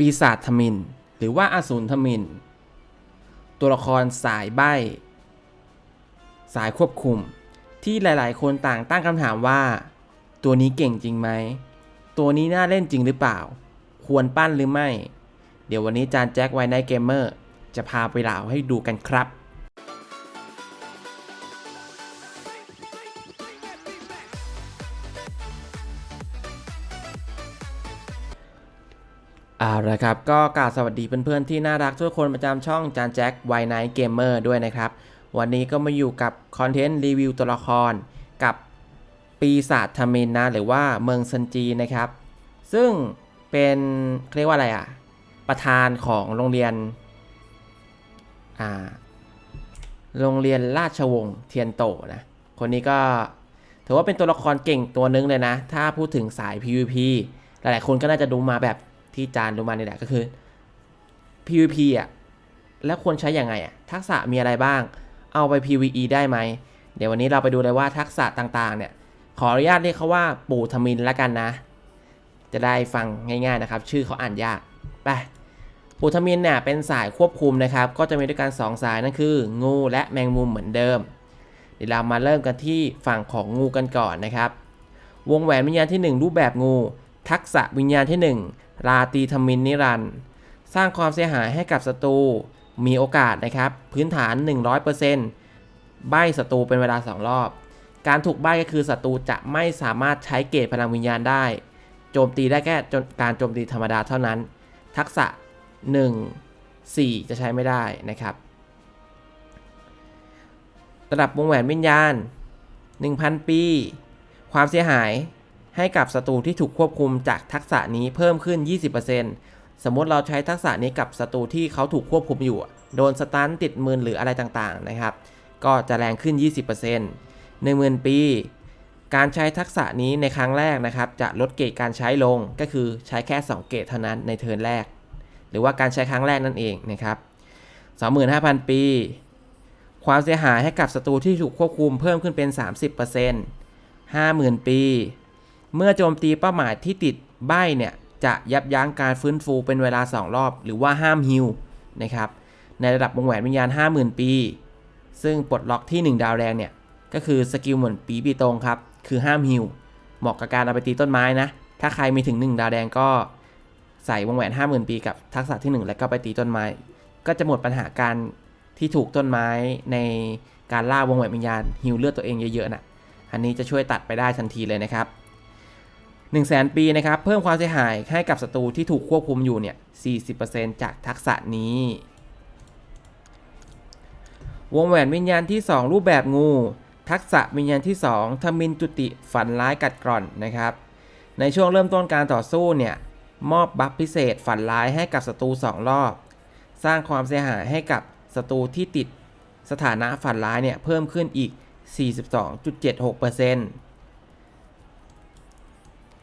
ปีศาจทมิน หรือว่าอสูรทมิน ตัวละครสายใบ้ สายควบคุม ที่หลายๆ คนต่างตั้งคำถามว่า ตัวนี้เก่งจริงไหม ตัวนี้น่าเล่นจริงหรือเปล่า ควรปั้นหรือไม่ เดี๋ยววันนี้จานแจ็คไวน์ไนเกมเมอร์จะพาไปเหล่าให้ดูกันครับ เอาละครับก็กล่าวสวัสดีเพื่อนๆที่น่ารักทุกคนประจำช่องจานแจ็คไวไนเกมเมอร์ด้วยนะครับ วันนี้ก็มาอยู่กับคอนเทนต์รีวิวตัวละคร กับปีศาจทมินนะ หรือว่าเมืองซันจีนะครับ ซึ่งเป็นเรียกว่าอะไรอะประธานของโรงเรียนอ่าโรงเรียนราชวงศ์เทียนโตนะคนนี้ก็ถือว่าเป็นตัวละครเก่งตัวนึงเลยนะ ถ้าพูดถึงสาย PVP หลายๆคนก็น่าจะดูมาแบบ ที่จานดูมานี่แหละก็คือ PVP อะแล้วควรใช้ยังไงอะทักษะมีอะไรบ้าง เอาไป PVE ได้ไหม เดี๋ยววันนี้เราไปดูเลยว่าทักษะต่างๆ เนี่ย ขออนุญาตเรียกเขาว่าปู่ทมินล้วกันนะ จะได้ฟังง่ายๆนะครับ ชื่อเขาอ่านยากไปปู่ทมินเนี่ยเป็นสายควบคุมนะครับ ก็จะมีด้วยกัน2สายนั่นคือ งูและแมงมุมเหมือนเดิม เดี๋ยวเรามาเริ่มกันที่ฝั่งของงูกันก่อนนะครับ วงแหวนวิญญาณที่ 1 รูปแบบงู ทักษะวิญญาณที่ 1 ราตรีทมินนิรันด์สร้างความเสียหายให้กับศัตรูมีโอกาสนะครับ พื้นฐาน 100%ใบศัตรูเป็นเวลา 2 รอบ การถูกใบก็คือศัตรูจะไม่สามารถใช้เกรดพลังวิญญาณได้ โจมตีได้แค่การโจมตีธรรมดาเท่านั้น ทักษะ 1 4 จะใช้ไม่ได้นะครับ ระดับวงแหวนวิญญาณ 1,000 ปี ความเสียหาย ให้กับศัตรูที่ถูกควบคุมจากทักษะนี้เพิ่มขึ้น 20%สมมติเราใช้ทักษะนี้กับศัตรูที่เขาถูกควบคุมอยู่ โดนสตันติดมือหรืออะไรต่างๆนะครับ ก็จะแรงขึ้น 20% 10,000 ปี การใช้ทักษะนี้ในครั้งแรกนะครับ จะลดเกรดการใช้ลงก็คือใช้แค่ 2 เกรดเท่านั้นในเทิร์นแรก หรือว่าการใช้ครั้งแรกนั่นเองนะครับ 25,000 ปี ความเสียหายให้กับศัตรูที่ถูกควบคุมเพิ่มขึ้นเป็น 30% 50,000 ปี เมื่อโจมตีเป้าหมายที่ติดใบเนี่ยจะยับยั้งการฟื้นฟูเป็นเวลา 2 รอบ หรือว่าห้ามฮิลนะครับในระดับวงแหวนวิญญาณ 50,000 ปี ซึ่งปลดล็อกที่ 1 ดาวแรงเนี่ยก็คือสกิลเหมือนปีปีตรงครับ คือห้ามฮิลเหมาะกับการเอาไปตีต้นไม้นะ ถ้าใครมีถึง 1 ดาวแดงก็ใส่วงแหวน 50,000 ปีกับทักษะที่ 1 แล้วก็ไปตีต้นไม้ ก็จะหมดปัญหาการที่ถูกต้นไม้ในการล่าวงแหวนวิญญาณฮิลเลือดตัวเองเยอะๆน่ะอันนี้จะช่วยตัดไปได้ทันทีเลยนะครับ 1 0 0 0 0แปีนะครับเพิ่มความเสียหายให้กับศัตรูที่ถูกควบคุมอยู่เนี่ย 40%จากทักษะนี้ วงแหวนวิญญาณที่ 2 รูปแบบงู ทักษะวิญญาณที่ 2ทมินจุติฝันร้ายกัดกร่อนนะครับ ในช่วงเริ่มต้นการต่อสู้เนี่ยมอบบัฟพิเศษฝันร้ายให้กับศัตรู2รอบ สร้างความเสียหายให้กับศัตรูที่ติดสถานะฝันร้ายเนี่ยเพิ่มขึ้นอีก 42.76%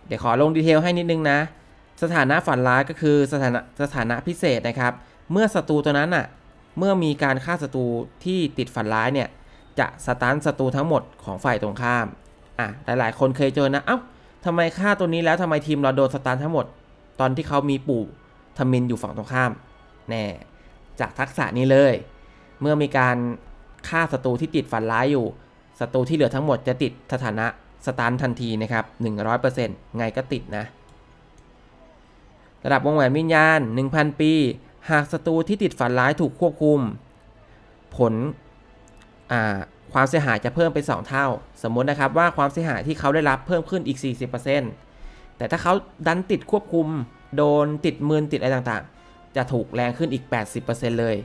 เดี๋ยวขอลงดีเทลให้นิดนึงนะ สถานะฝันร้ายก็คือสถานะสถานะพิเศษนะครับ เมื่อศัตรูตัวนั้นอะ เมื่อมีการฆ่าศัตรูที่ติดฝันร้ายเนี่ย จะสตันศัตรูทั้งหมดของฝ่ายตรงข้าม อะ หลายๆ คนเคยเจอนะ เอ้าทำไมฆ่าตัวนี้แล้วทำไมทีมเราโดนสตันทั้งหมด ตอนที่เขามีปู่ทมินอยู่ฝั่งตรงข้าม แน่ จากทักษะนี้เลย เมื่อมีการฆ่าศัตรูที่ติดฝันร้ายอยู่ ศัตรูที่เหลือทั้งหมดจะติดสถานะ สตันทันทีนะครับ100%ไงก็ติดนะ ระดับวงแหวนวิญญาณ 1,000 ปี หากศัตรูที่ติดฝันร้ายถูกควบคุม ผลความเสียหายจะเพิ่มเป็น 2 เท่า สมมตินะครับว่าความเสียหายที่เขาได้รับเพิ่มขึ้นอีก 40%แต่ถ้าเขาดันติดควบคุม โดนติดมืนติดอะไรต่างๆ จะถูกแรงขึ้นอีก 80%เลย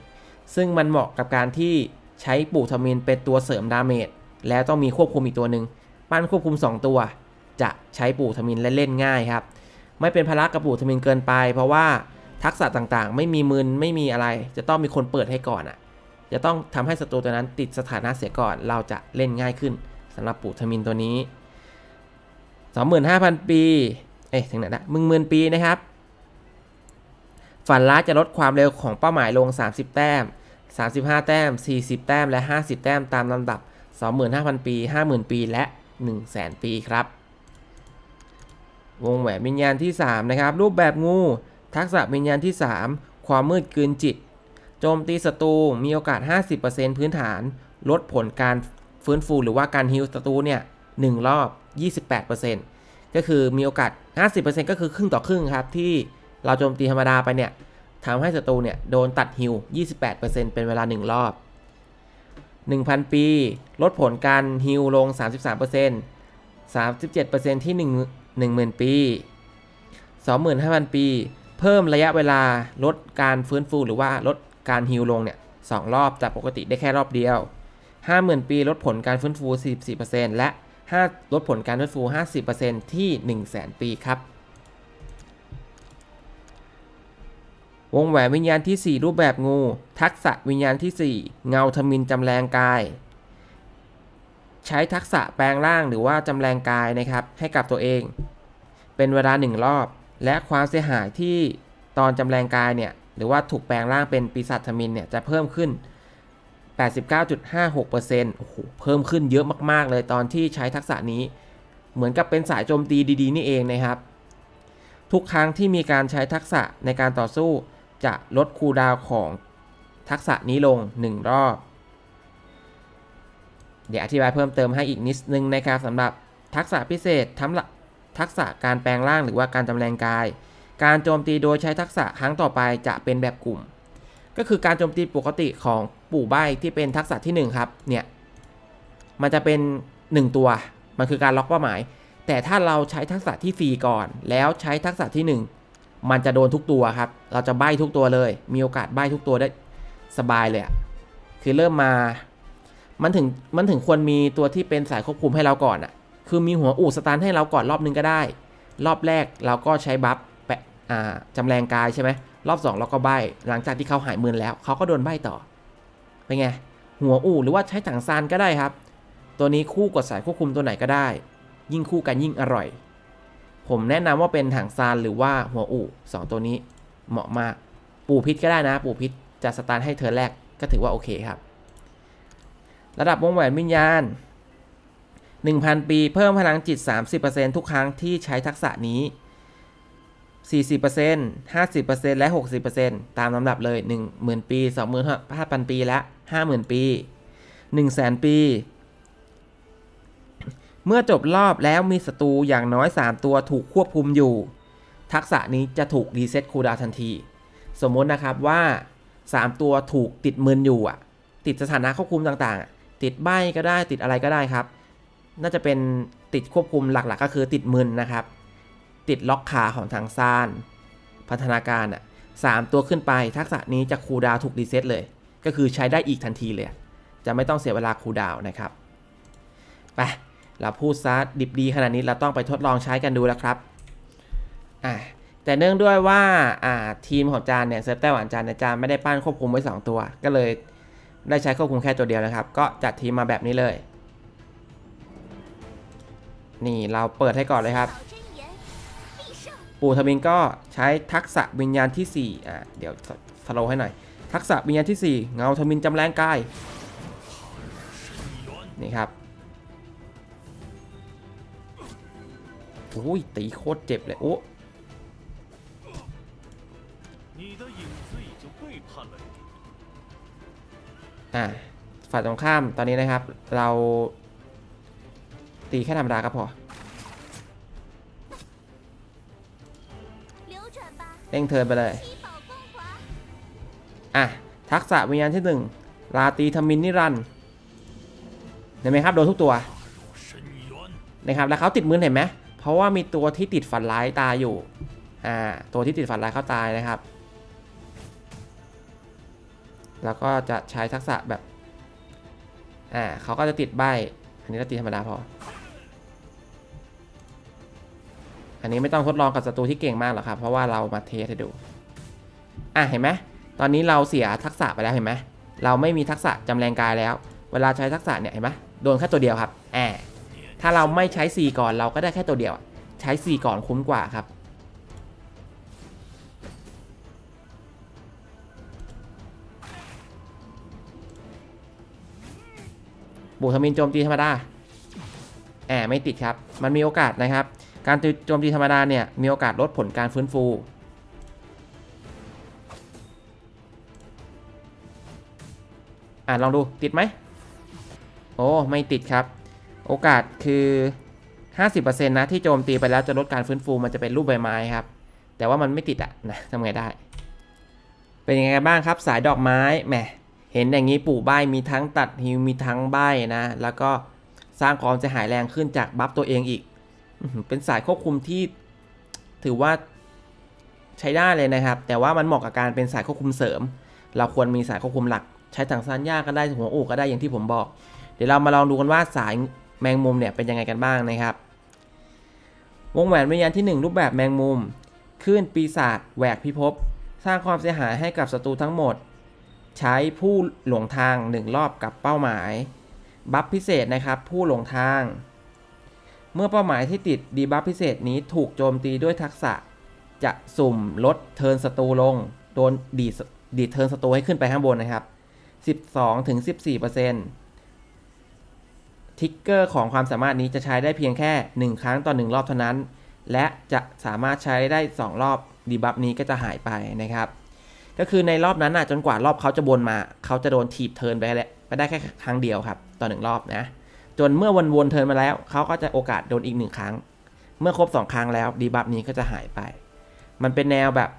ซึ่งมันเหมาะกับการที่ใช้ปู่ทมินเป็นตัวเสริมดาเมจแล้วต้องมีควบคุมอีกตัวหนึ่ง ปั้นควบคุม 2 ตัว จะใช้ปู่ทมินและเล่นง่ายครับ ไม่เป็นภาระกับปู่ทมินเกินไป เพราะว่าทักษะต่างๆ ไม่มีมืนไม่มีอะไร จะต้องมีคนเปิดให้ก่อนอะ จะต้องทำให้ศัตรูตัวนั้นติดสถานะเสียก่อน เราจะเล่นง่ายขึ้นสำหรับปู่ทมินตัวนี้ 25,000 ปี เอ๊ะถึงไหนนะมึงหมื่นปีนะครับ ฝันร้ายจะลดความเร็วของเป้าหมายลง 30 แต้ม 35 แต้ม 40 แต้ม และ 50 แต้มตามลำดับ 25,000 ปี 50,000 ปี และ 100,000 ปีครับ วงแหวนวิญญาณที่ 3 นะครับ รูปแบบงู ทักษะวิญญาณที่ 3 ความมืดกืนจิต โจมตีศัตรูมีโอกาส 50%พื้นฐาน ลดผลการฟื้นฟูหรือว่าการฮิลศัตรูเนี่ยหนึ่งรอบ 28%ก็คือมีโอกาส 50%ก็คือครึ่งต่อครึ่งครับ ที่เราโจมตีธรรมดาไปเนี่ยทำให้ศัตรูเนี่ยโดนตัดฮิล28%เป็นเวลา 1 รอบ 1,000 ปี ลดผลการฮิลลง 33% 37%ที่ 1 10,000 ปี 25,000 ปี เพิ่มระยะเวลาลดการฟื้นฟูหรือว่าลดการฮิลลงเนี่ยสรอบจากปกติได้แค่รอบเดียว 50,000 ปีลดผลการฟื้นฟู 44%และ 5 ลดผลการฟื้นฟู 50%ที่ 100,000 ปีครับ วงแหวนวิญญาณที่ 4 รูปแบบงู ทักษะวิญญาณที่ 4 เงาทมินจำแรงกาย ใช้ทักษะแปลงร่างหรือว่าจำแรงกายนะครับ ให้กับตัวเอง เป็นเวลา 1 รอบ และความเสียหายที่ตอนจำแรงกายเนี่ยหรือว่าถูกแปลงร่างเป็นปีศาจทมินเนี่ยจะเพิ่มขึ้น 89.56%โอ้โหเพิ่มขึ้นเยอะมากๆ เลยตอนที่ใช้ทักษะนี้ เหมือนกับเป็นสายโจมตีดีๆ นี่เองนะครับทุกครั้งที่มีการใช้ทักษะในการต่อสู้ จะลดคูลดาวของทักษะนี้ลง 1 รอบ เดี๋ยวอธิบายเพิ่มเติมให้อีกนิดนึงนะครับสำหรับทักษะพิเศษทั้งทักษะการแปลงร่างหรือว่าการจำแรงกาย การโจมตีโดยใช้ทักษะครั้งต่อไปจะเป็นแบบกลุ่ม ก็คือการโจมตีปกติของปู่ใบที่เป็นทักษะที่ 1 ครับ เนี่ย มันจะเป็น 1 ตัว มันคือการล็อกเป้าหมาย แต่ถ้าเราใช้ทักษะที่ฟรีก่อน แล้วใช้ทักษะที่ 1 มันจะโดนทุกตัวครับ เราจะใบทุกตัวเลย มีโอกาสใบทุกตัวได้สบายเลยอะคือเริ่มมา มันถึง มันถึงควรมีตัวที่เป็นสายควบคุมให้เราก่อนอะคือมีหัวอูดสตาร์ทให้เราก่อนรอบนึงก็ได้ รอบแรกเราก็ใช้บัฟแปะจำแรงกายใช่ไหม รอบ2เราก็ใบหลังจากที่เขาหายมึนแล้ว เขาก็โดนใบต่อ เป็นไง หัวอู่หรือว่าใช้ถังซานก็ได้ครับ ตัวนี้คู่กับสายควบคุมตัวไหนก็ได้ ยิ่งคู่กันยิ่งอร่อย ผมแนะนำว่าเป็นถังซานหรือว่าหัวอู่สองตัวนี้เหมาะมาก ปูพิษก็ได้นะ ปูพิษจะสตาร์ทให้เธอแรกก็ถือว่าโอเคครับ ระดับวงแหวนวิญญาณ 1,000 ปี เพิ่มพลังจิต 30%ทุกครั้งที่ใช้ทักษะนี้ 40% 50%และ 60%ตามลำดับเลย 10,000 ปี 25,000 ปีและ 50,000 ปี 1,000 0 ปี เมื่อจบรอบแล้วมีศัตรูอย่างน้อย 3 ตัวถูกควบคุมอยู่ ทักษะนี้จะถูกรีเซ็ตคูลดาวทันที สมมตินะครับว่า 3 ตัวถูกติดมึนอยู่อะ ติดสถานะควบคุมต่างๆ ติดใบก็ได้ติดอะไรก็ได้ครับ น่าจะเป็นติดควบคุมหลักๆ ก็คือติดมึนนะครับ ติดล็อกขาของทางซาน พัฒนาการอะสามตัวขึ้นไปทักษะนี้จะคูลดาวถูกรีเซ็ตเลย ก็คือใช้ได้อีกทันทีเลย จะไม่ต้องเสียเวลาคูลดาวนะครับ ไป เราพูดซะดิบดีขนาดนี้เราต้องไปทดลองใช้กันดูแล้วครับอ่าแต่เนื่องด้วยว่าอ่าทีมของจานเนี่ยเซฟไต้หวันจานเนี่ยจานไม่ได้ปั้นควบคุมไว้ 2 ตัว ก็เลยได้ใช้ควบคุมแค่ตัวเดียวนะครับ ก็จัดทีมมาแบบนี้เลย นี่เราเปิดให้ก่อนเลยครับ ปู่ทมินก็ใช้ทักษะวิญญาณที่4อ่าเดี๋ยวสโลให้หน่อย ทักษะวิญญาณที่ 4 เงาทมินจำแรงกาย นี่ครับ โอ้ยตีโคตรเจ็บเลยโอ้อ่ฝ่ายตรงข้ามตอนนี้นะครับ เรา ตีแค่ธรรมดาก็พอเร่งเธอไปเลย อะ ทักษะวิญญาณที่หนึ่งลาตีทมินนิรันเห็นไหมครับ โดนทุกตัวนะครับแล้วเขาติดมือเห็นไหม เพราะว่ามีตัวที่ติดฝันร้ายตายอยู่อ่าตัวที่ติดฝันร้ายเข้าตายนะครับ แล้วก็จะใช้ทักษะแบบอ่าเขาก็จะติดใบอันนี้เราตีธรรมดาพอ อันนี้ไม่ต้องทดลองกับศัตรูที่เก่งมากหรอกครับ เพราะว่าเรามาเทสให้ดู อะเห็นไหมตอนนี้เราเสียทักษะไปแล้วเห็นไหมเราไม่มีทักษะจำแรงกายแล้ว เวลาใช้ทักษะเนี่ยเห็นไหมโดนแค่ตัวเดียวครับแอบ ถ้าเราไม่ใช้ C ก่อนเราก็ได้แค่ตัวเดียว ใช้ C ก่อนคุ้มกว่าครับ บุกทมินโจมตีธรรมดาแอบไม่ติดครับ มันมีโอกาสนะครับ การโจมตีธรรมดาเนี่ย มีโอกาสลดผลการฟื้นฟูอะลองดูติดไหม โอ้ ไม่ติดครับ โอกาสคือ 50%นะที่โจมตีไปแล้วจะลดการฟื้นฟูมันจะเป็นรูปใบไม้ครับ แต่ว่ามันไม่ติดอะนะทำไงได้ เป็นยังไงบ้างครับสายดอกไม้แหมเห็นอย่างนี้ปู่ใบมีทั้งตัดฮิวมีทั้งใบนะ แล้วก็สร้างความเสียหายแรงขึ้นจากบัฟตัวเองอีก เป็นสายควบคุมที่ถือว่าใช้ได้เลยนะครับ แต่ว่ามันเหมาะกับการเป็นสายควบคุมเสริม เราควรมีสายควบคุมหลัก ใช้ถังซานย่าก็ได้หัวอกก็ได้อย่างที่ผมบอก เดี๋ยวเรามาลองดูกันว่าสาย แมงมุมเนี่ยเป็นยังไงกันบ้างนะครับ วงแหวนวิญญาณที่ 1 รูปแบบแมงมุมคลื่นปีศาจแหวกพิภพสร้างความเสียหายให้กับศัตรูทั้งหมด ใช้ผู้หลงทาง 1 รอบกับเป้าหมาย บัฟพิเศษนะครับ ผู้หลงทาง เมื่อเป้าหมายที่ติดดีบัฟพิเศษนี้ถูกโจมตีด้วยทักษะ จะสุ่มลดเทิร์นศัตรูลง โดนดีดเทิร์นศัตรูให้ขึ้นไปข้างบนนะครับ 12ถึง ทิกเกอร์ของความสามารถนี้จะใช้ได้เพียงแค่ 1 ครั้งต่อ 1 รอบเท่านั้น และจะสามารถใช้ได้ 2 รอบดีบัฟนี้ก็จะหายไปนะครับ ก็คือในรอบนั้นน่ะจนกว่ารอบเขาจะบนมา เขาจะโดนถีบเทินไปแล้วไปได้แค่ครั้งเดียวครับ ต่อหนึ่งรอบนะ จนเมื่อวนวนเทินมาแล้ว เขาก็จะโอกาสโดนอีกหนึ่งครั้ง เมื่อครบ 2 ครั้งแล้วดีบัฟนี้ก็จะหายไป มันเป็นแนวแบบ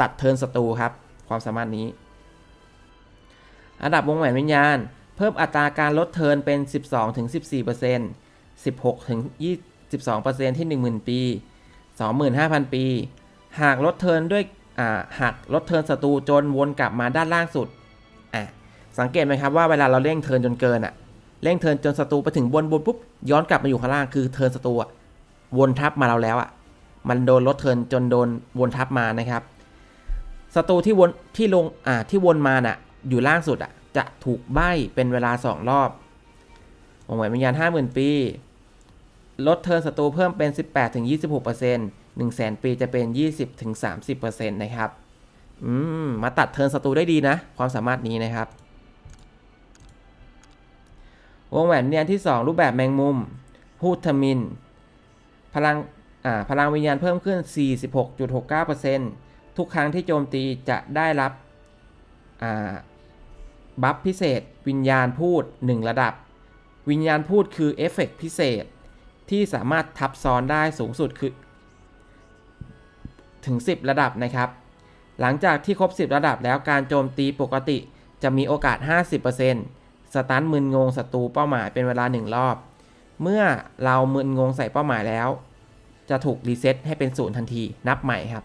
ตัดเทินศัตรูครับ ความสามารถนี้ อันดับวงแหวนวิญญาณ เพิ่มอัตราการลดเทินเป็น 12-14% 16ถึง22%ที่ 10,000 ปี 25,000 ปี หากลดเทินด้วยหากลดเทินศัตรูจนวนกลับมาด้านล่างสุดอะสังเกตไหมครับว่าเวลาเราเร่งเทินจนเกินอะเร่งเทินจนศัตรูไปถึงบนบนปุ๊บย้อนกลับมาอยู่ข้างล่างคือเทินศัตรูวนทับมาเราแล้วอะมันโดนลดเทินจนโดนวนทับมานะครับศัตรูที่วนที่ลงอ่าที่วนมาน่ะอยู่ล่างสุดอะ จะถูกใบ้เป็นเวลา 2 รอบวงแหวนวิญญาณ 50,000 ปี ลดเทิร์นศัตรูเพิ่มเป็น 18ถึง26% 1แสนปีจะเป็น 20ถึง30%นะครับ อืม มาตัดเทิร์นศัตรูได้ดีนะ ความสามารถนี้นะครับ วงแหวนวิญญาณที่ 2 รูปแบบแมงมุม พูทมิน พลัง อ่า พลังวิญญาณเพิ่มขึ้น 46.69%ทุกครั้งที่โจมตีจะได้รับ อ่า บัฟพิเศษ วิญญาณพูด 1 ระดับ วิญญาณพูดคือเอฟเฟกต์พิเศษ ที่สามารถทับซ้อนได้สูงสุดคือถึง 10 ระดับนะครับ หลังจากที่ครบ 10 ระดับแล้วการโจมตีปกติจะมีโอกาส 50%สตันมึนงงศัตรูเป้าหมายเป็นเวลา 1 รอบ เมื่อเรามึนงงใส่เป้าหมายแล้ว จะถูกรีเซ็ตให้เป็นศูนย์ทันทีนับใหม่ครับ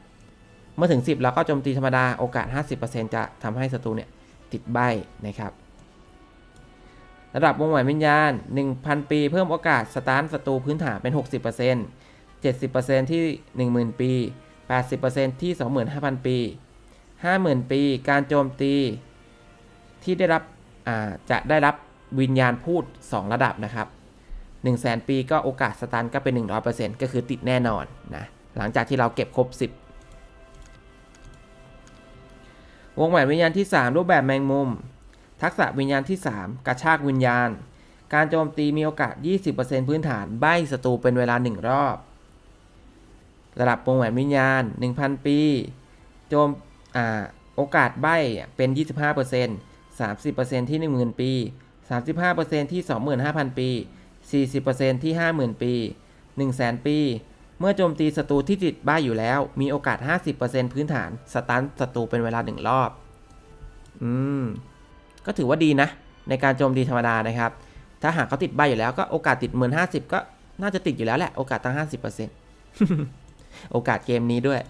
เมื่อถึง 10 เราก็โจมตีธรรมดาโอกาส 50%จะทำให้ศัตรูเนี่ย ติดใบนะครับ ระดับวงแหวนวิญญาณ 1,000 ปี เพิ่มโอกาสสตาร์ทศัตรูพื้นฐานเป็น 60% 70%ที่ 10,000 ปี 80%ที่ 25,000 ปี 50,000 ปี การโจมตีที่ได้รับจะได้รับวิญญาณพูด 2 ระดับนะครับ 100,000 ปีก็โอกาสสตาร์ก็เป็น 100%ก็คือติดแน่นอนนะหลังจากที่เราเก็บครบ 10 วงแหวนวิญญาณที่ 3 รูปแบบแมงมุม ทักษะวิญญาณที่ 3 กระชากวิญญาณ การโจมตีมีโอกาส 20%พื้นฐานใบศัตรูเป็นเวลา 1 รอบ ระดับวงแหวนวิญญาณ 1,000 ปี โจมอ่าโอกาสใบเป็น 25% 30%ที่ 10,000 ปี 35%ที่ 25,000 ปี 40%ที่ 50,000 ปี 100,000 ปี มื่อโจมตีศัตรูที่ติดใบอยู่แล้ว มีโอกาส 50%พื้นฐาน สตันศัตรูเป็นเวลา 1 รอบ อืม ก็ถือว่าดีนะ ในการโจมตีธรรมดานะครับ ถ้าหากเขาติดใบอยู่แล้วก็โอกาสติดเหมือน50ก็น่าจะติดอยู่แล้วแหละ โอกาสตั้ง 50%โอกาสเกมนี้ด้วย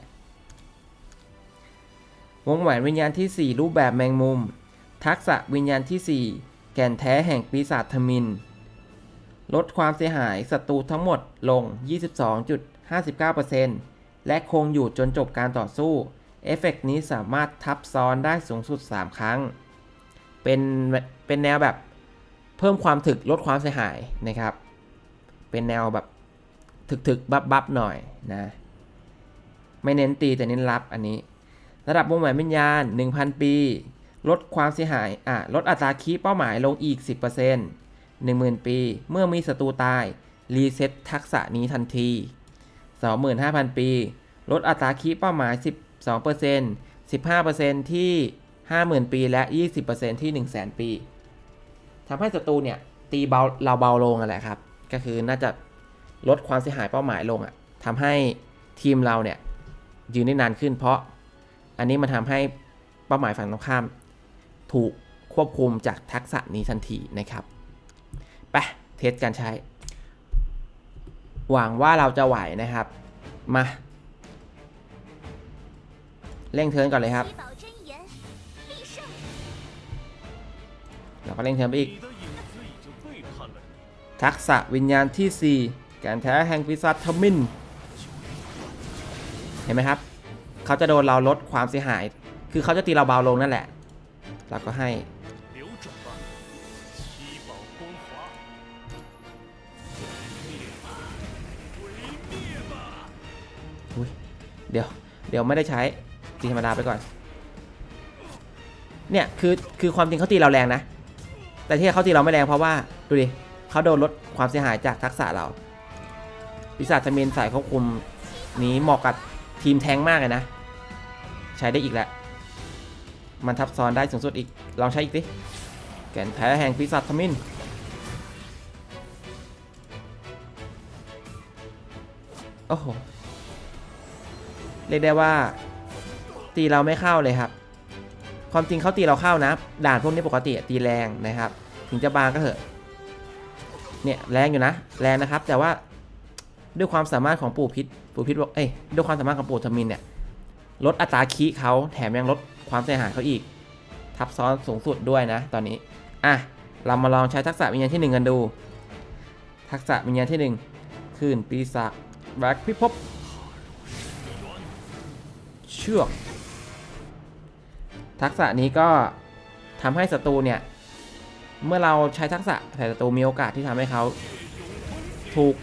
วงแหวนวิญญาณที่ 4 รูปแบบแมงมุม ทักษะวิญญาณที่ 4 แก่นแท้แห่งปีศาจทมินลดความเสียหายศัตรูทั้งหมดลง 59%และคงอยู่จนจบการต่อสู้ เอฟเฟกต์นี้สามารถทับซ้อนได้สูงสุด 3 ครั้ง เป็น เป็นแนวแบบเพิ่มความถึกลดความเสียหายนะครับ เป็นแนวแบบถึกถึกบับบับหน่อยนะ ไม่เน้นตีแต่เน้นรับอันนี้ ระดับวงแหวนวิญญาณ 1,000 ปี ลดความเสียหาย อะ ลดอัตราคีเป้าหมายลงอีก 10% 10,000 ปี เมื่อมีศัตรูตาย รีเซ็ตทักษะนี้ทันที 25,000 ปี ลดอัตราคีเป้าหมาย 12% 15%ที่ 50,000 ปี และ 20%ที่ 100,000 ปี ทำให้ศัตรูเนี่ย ตีเบาเราเบาลงนั่นแหละครับ ก็คือน่าจะลดความเสียหายเป้าหมายลงอะ่ะทำให้ทีมเราเนี่ย ยืนได้นานขึ้น เพราะอันนี้มันทำให้เป้าหมายฝั่งตรงข้าม ถูกควบคุมจากทักษะนี้ทันทีนะครับ ไป เทสการใช้ หวังว่าเราจะไหวนะครับ มา เร่งเทินก่อนเลยครับ เราก็เร่งเทินไปอีก ทักษะวิญญาณที่ 4 การแท้แห่งวิสัทมิน เห็นไหมครับ เขาจะโดนเราลดความเสียหาย คือเขาจะตีเราเบาลงนั่นแหละ เราก็ให้ เดี๋ยว เดี๋ยวไม่ได้ใช้ตีธรรมดาไปก่อน เนี่ยคือคือความจริงเขาตีเราแรงนะ แต่ที่เขาตีเราไม่แรงเพราะว่าดูดิเขาโดนลดความเสียหายจากทักษะเรา ปีศาจทมินสายควบคุมนี้เหมาะกับทีมแทงมากเลยนะ ใช้ได้อีกแล้ว มันทับซ้อนได้สูงสุดอีก ลองใช้อีกดิแก่นแท้แห่งปีศาจทมินโอ้โห รียกได้ว่า ตีเราไม่เข้าเลยครับ ความจริงเขาตีเราเข้านะ ด่านพวกนี้ปกติตีแรงนะครับ ถึงจะบางก็เถอะ เนี่ยแรงอยู่นะ แรงนะครับ แต่ว่าด้วยความสามารถของปู่พิษปู่พิษบอกเอ้ยด้วยความสามารถของปู่ทมินเนี่ยลดอัตราคีเขาแถมยังลดความเสียหายเขาอีก ทับซ้อนสูงสุดด้วยนะ ตอนนี้อะเรามาลองใช้ทักษะวิญญาณที่หนึ่งกันดู ทักษะวิญญาณที่หนึ่งขึ้นปีศาจแบล็กพิภพ ชือกทักษะนี้ก็ทำให้ศัตรูเนี่ย เมื่อเราใช้ทักษะแต่ศัตรูมีโอกาสที่ทำให้เขาถูก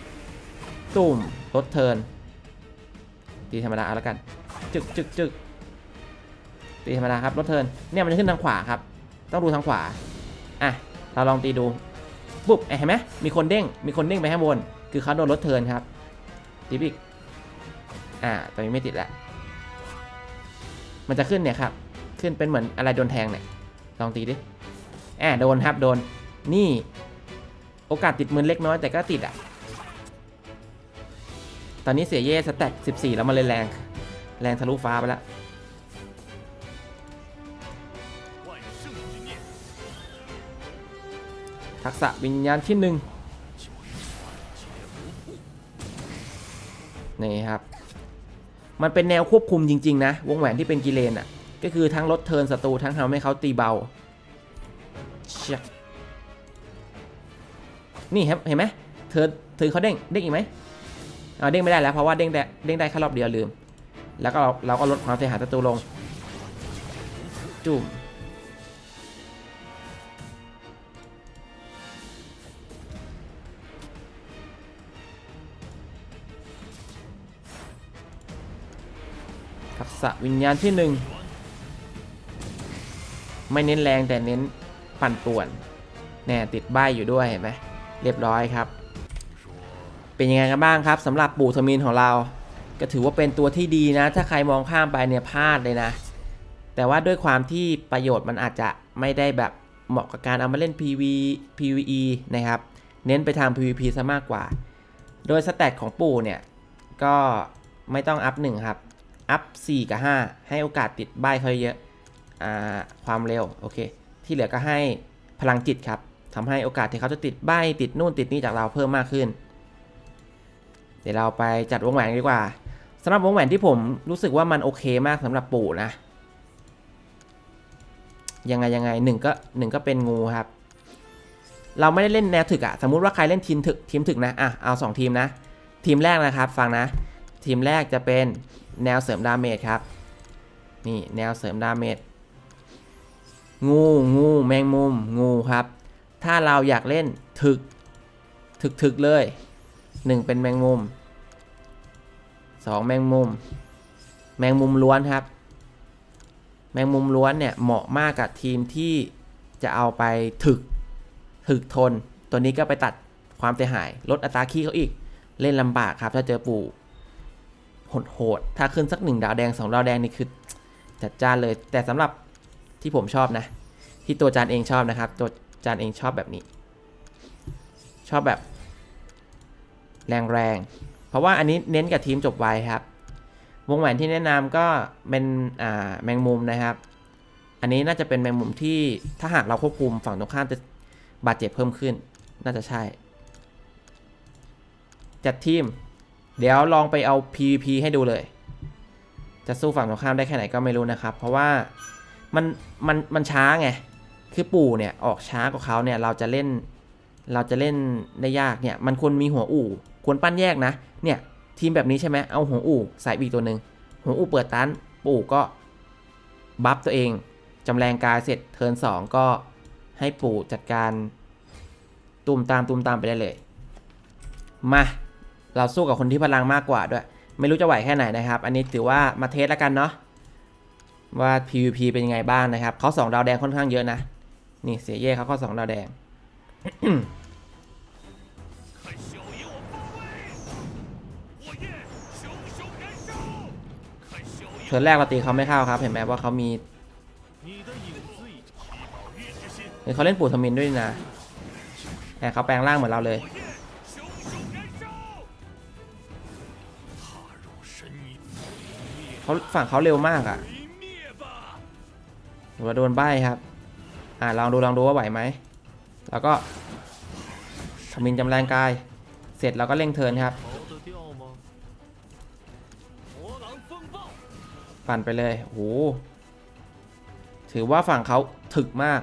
ตุ่มลดเทินตีธรรมดาเอาละกัน จึกจึกจึกตีธรรมดาครับลดเทินเนี่ยมันจะขึ้นทางขวาครับ ต้องดูทางขวาอะเราลองตีดูปุ๊บเอ้ยเห็นไหมมีคนเด้งมีคนเด้งไปข้างบน คือเขาโดนลดเทินครับตีอีกอ่าตอนนี้ไม่ติดแล้ว มันจะขึ้นเนี่ยครับ ขึ้นเป็นเหมือนอะไรโดนแทงเนี่ย ลองตีดิแอบโดนครับโดน นี่ โอกาสติดมือเล็กน้อยแต่ก็ติดอะ ตอนนี้เสียเย่สแต็ก14 แล้วมันเลยแรง แรงทะลุฟ้าไปแล้วทักษะวิญญาณที่หนึ่งนี่ครับ มันเป็นแนวควบคุมจริงๆนะ วงแหวนที่เป็นกิเลนอะ ก็คือทั้งลดเทิร์นศัตรูทั้งทำให้เขาตีเบาเชียนี่เห็นไหมเธอเธอเขาเด้งเด้งอีกไหมเอาเด้งไม่ได้แล้วเพราะว่าเด้งได้เด้งได้แค่รอบเดียวลืม แล้วก็เราเราก็ลดความเสียหายศัตรูลง จุ่ม ทักวิญญาณที่หนึ่งไม่เน้นแรงแต่เน้นปั่นป่วนแน่ติดใบอยู่ด้วยเห็นไหมเรียบร้อยครับ เป็นยังไงกันบ้างครับสำหรับปู่ทมินของเรา ก็ถือว่าเป็นตัวที่ดีนะ ถ้าใครมองข้ามไปเนี่ยพลาดเลยนะ แต่ว่าด้วยความที่ประโยชน์มันอาจจะไม่ได้แบบเหมาะกับการเอามาเล่น PV PVE นะครับ เน้นไปทาง PVP ซะมากกว่า โดยสแตทของปู่เนี่ย ก็ไม่ต้องอัพหนึ่งครับ อัพ 4 กับ 5 ให้โอกาสติดใบเขาเยอะอ่าความเร็ว โอเค ที่เหลือก็ให้พลังจิตครับทำให้โอกาสที่เขาจะติดใบติดนู่นติดนี่จากเราเพิ่มมากขึ้น เดี๋ยวเราไปจัดวงแหวนดีกว่าสำหรับวงแหวนที่ผมรู้สึกว่ามันโอเคมากสำหรับปู่นะ ยังไงยังไงหนึ่งก็หนึ่งก็เป็นงูครับ เราไม่ได้เล่นแนวถึกอะสมมุติว่าใครเล่นทีมถึกทีมถึกนะอะเอาสองทีมนะ ทีมแรกนะครับฟังนะ ทีมแรกจะเป็น แนวเสริมดาเมจครับ นี่แนวเสริมดาเมจ งู งูแมงมุม งูครับ ถ้าเราอยากเล่นถึก ถึกถึกเลยหนึ่งเป็นแมงมุมสองแมงมุม แมงมุมล้วนครับ แมงมุมล้วนเนี่ยเหมาะมากกับทีมที่จะเอาไปถึก ถึกทน ตัวนี้ก็ไปตัดความเสียหาย ลดอัตราขี้เขาอีก เล่นลำบากครับถ้าเจอปู่ โหดๆถ้าขึ้นสักหนึ่งดาวแดงสองดาวแดงนี่คือจัดจ้านเลย แต่สำหรับที่ผมชอบนะ ที่ตัวจานเองชอบนะครับ ตัวจานเองชอบแบบนี้ ชอบแบบ แรงๆ เพราะว่าอันนี้เน้นกับทีมจบไวครับ วงแหวนที่แนะนำก็เป็นอ่าแมงมุมนะครับ อันนี้น่าจะเป็นแมงมุมที่ถ้าหากเราควบคุมฝั่งตรงข้ามจะบาดเจ็บเพิ่มขึ้น น่าจะใช่ จัดทีม เดี๋ยวลองไปเอา PVP ให้ดูเลย จะสู้ฝั่งตรงข้ามได้แค่ไหนก็ไม่รู้นะครับ เพราะว่ามันมันมันช้าไง คือปู่เนี่ยออกช้ากว่าเขาเนี่ยเราจะเล่นเราจะเล่นได้ยากเนี่ยมันควรมีหัวอู่ ควรปั้นแยกนะ เนี่ยทีมแบบนี้ใช่ไหมเอาหัวอู่ใส่อีกตัวหนึ่งหัวอู่เปิดตันปู่ก็บัฟตัวเองจำแรงกายเสร็จเทิร์นสองก็ให้ปู่จัดการตุมตามตุมตามไปได้เลย มา เราสู้กับคนที่พลังมากกว่าด้วย ไม่รู้จะไหวแค่ไหนนะครับ อันนี้ถือว่ามาเทสแล้วกันเนาะว่า PVP เป็นยังไงบ้างนะครับเขาสองดาวแดงค่อนข้างเยอะนะ นี่เสียเย่เขาก็สองดาวแดงเทิร์นแรกเราตีเขาไม่เข้าครับ เห็นไหมว่าเขามีเขาเล่นปู่ทมินด้วยนะแต่เขาแปลงร่างเหมือนเราเลย เขาฝั่งเขาเร็วมากอะ่ะหรือว่าโดนใบครับ อ่าลองดูลองดูว่าไหวไหม แล้วก็ทมินจำแรงกาย เสร็จเราก็เร่งเทินครับ ปั่นไปเลยโหถือว่าฝั่งเขาถึกมาก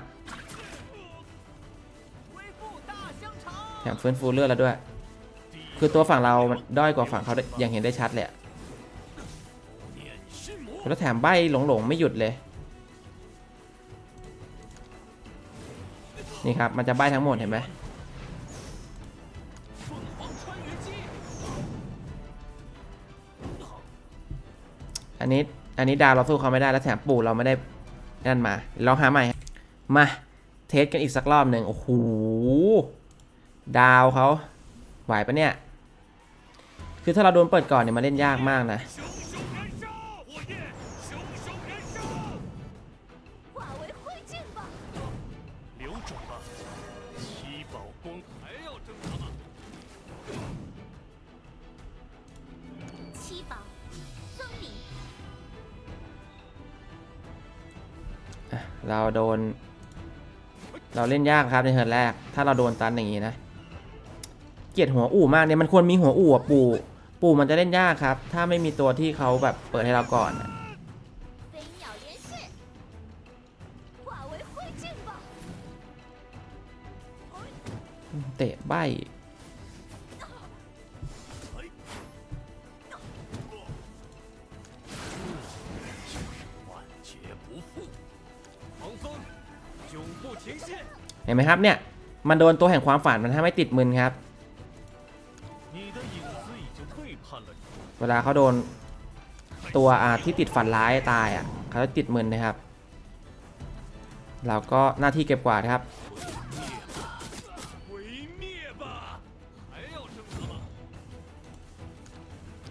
แถมฟื้นฟูเลือดแล้วด้วย คือตัวฝั่งเราด้อยกว่าฝั่งเขาอย่างเห็นได้ชัดเลย แล้วแถมใบหลงๆไม่หยุดเลย นี่ครับ มันจะใบทั้งหมดเห็นไหมอันนี้อันนี้ดาวเราสู้เขาไม่ได้แล้วแถมปู่เราไม่ได้นั่นมาลองหาใหม่ มา เทสกันอีกสักรอบหนึ่งโอ้โหดาวเขาไหวปะเนี่ย คือถ้าเราโดนเปิดก่อนเนี่ยมาเล่นยากมากนะ เราโดน เราเล่นยากครับในเทิร์นแรก ถ้าเราโดนตันอย่างนี้นะ เกียดหัวอู่มากเนี่ยมันควรมีหัวอู่อะปู่ ปู่มันจะเล่นยากครับ ถ้าไม่มีตัวที่เขาแบบเปิดให้เราก่อนเตะใบ เห็นไหมครับเนี่ย มันโดนตัวแห่งความฝันมันทำให้ติดมึนครับ เวลาเขาโดนตัวที่ติดฝันร้ายตายอะเขาจะติดมึนนะครับ เราก็หน้าที่เก็บกวาดครับ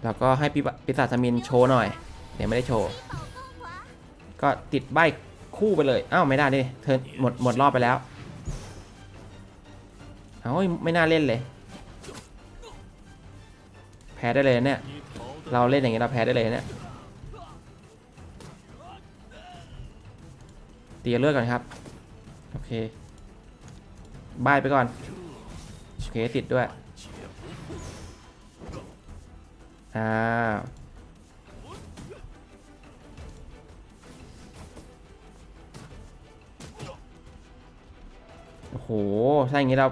แล้วก็ให้ปิศาจมินโชว์หน่อย เดี๋ยวไม่ได้โชว์ ก็ติดใบคู่ไปเลย อ้าวไม่ได้ดิ เธอหมดหมดรอบไปแล้ว เอาไม่น่าเล่นเลย แพ้ได้เลยเนี่ย เราเล่นอย่างงี้เราแพ้ได้เลยเนี่ยตีเลือดก่อนครับ โอเคบายไปก่อน โอเคติดด้วย อ้าวโอ้โหใช่อย่างนี้เรา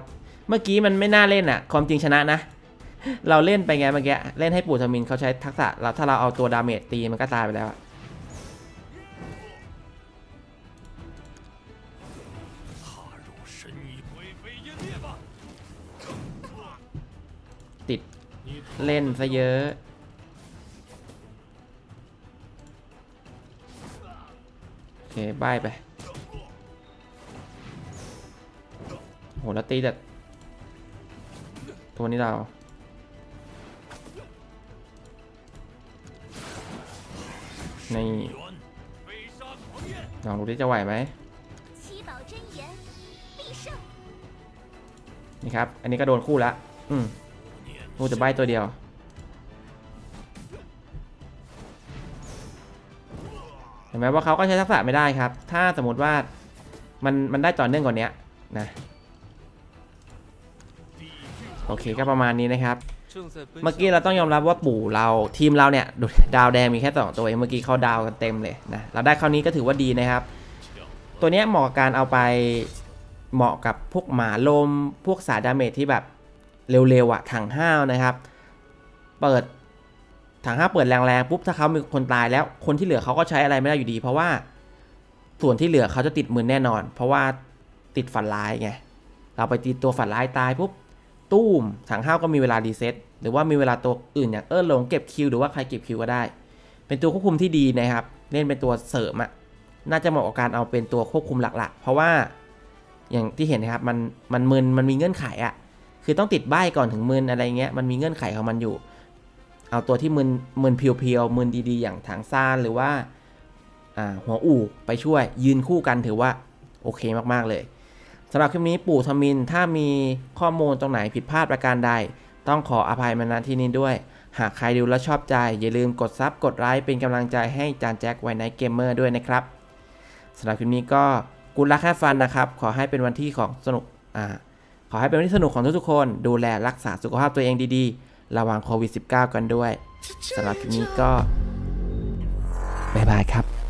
เมื่อกี้มันไม่น่าเล่นอะความจริงชนะนะ เราเล่นไปไงเมื่อกี้ เล่นให้ปู่ทมินเขาใช้ทักษะเราถ้าเราเอาตัวดาเมจตีมันก็ตายไปแล้วติดเล่นซะเยอะโอเคบายไปโหแล้วตีแต่ ตัวนี้ดาวในลองดูดิจะไหวไหมนี่ครับ อันนี้ก็โดนคู่ละ อืมกูจะใบตัวเดียว เห็นไหมว่าเขาก็ใช้ทักษะไม่ได้ครับ ถ้าสมมติว่ามันมันได้ต่อเนื่องกว่านี้นะ โอเคก็ประมาณนี้นะครับ เมื่อกี้เราต้องยอมรับว่าปู่เราทีมเราเนี่ยดูดาวแดงมีแค่สองตัวเองเมื่อกี้เขาดาวกันเต็มเลยนะเราได้คราวนี้ก็ถือว่าดีนะครับ ตัวเนี้ยเหมาะกับการเอาไปเหมาะกับพวกหมาลมพวกสายดาเมจที่แบบเร็วๆอะถังห้าวนะครับ เปิดถังห้าวเปิดแรงๆปุ๊บถ้าเขามีคนตายแล้วคนที่เหลือเขาก็ใช้อะไรไม่ได้อยู่ดี เพราะว่าส่วนที่เหลือเขาจะติดมือแน่นอน เพราะว่าติดฝันร้ายไงเราไปตีตัวฝันร้ายตายปุ๊บ ตู้มถังห้าวก็มีเวลารีเซ็ตหรือว่ามีเวลาตัวอื่นอย่างเออหลงเก็บคิวหรือว่าใครเก็บคิวก็ได้ เป็นตัวควบคุมที่ดีนะครับ เล่นเป็นตัวเสริมอะน่าจะเหมาะกับการเอาเป็นตัวควบคุมหลักๆ เพราะว่าอย่างที่เห็นนะครับมันมันมึนมันมีเงื่อนไขอะคือต้องติดใบก่อนถึงมึนอะไรเงี้ยมันมีเงื่อนไขของมันอยู่ เอาตัวที่มึนมึนเพียวๆมึนดีๆ อย่างถังซานหรือว่าอ่าหัวอู่ไปช่วยยืนคู่กันถือว่าโอเคมากๆเลยำหรับคลิปนี้ปู่ทมินถ้ามีข้อมูลตรงไหนผิดพลาดประการใด ต้องขออภัยมาณที่นี้ด้วย หากใครดูแล้วชอบใจ อย่าลืมกดซับกดไลค์เป็นกำลังใจให้จานแจ็คไวไนท์เกมเมอร์ด้วยนะครับสำหรับคลิปนี้ก็กูรักแค่ฟันนะครับ ขอให้เป็นวันที่ของสนุกอ่าขอให้เป็นวันที่สนุกของทุกๆคน ดูแลรักษาสุขภาพตัวเองดีๆ ระวังโควิด -19 กันด้วยสำหรับคลิปนี้ก็บ๊ายบายครับ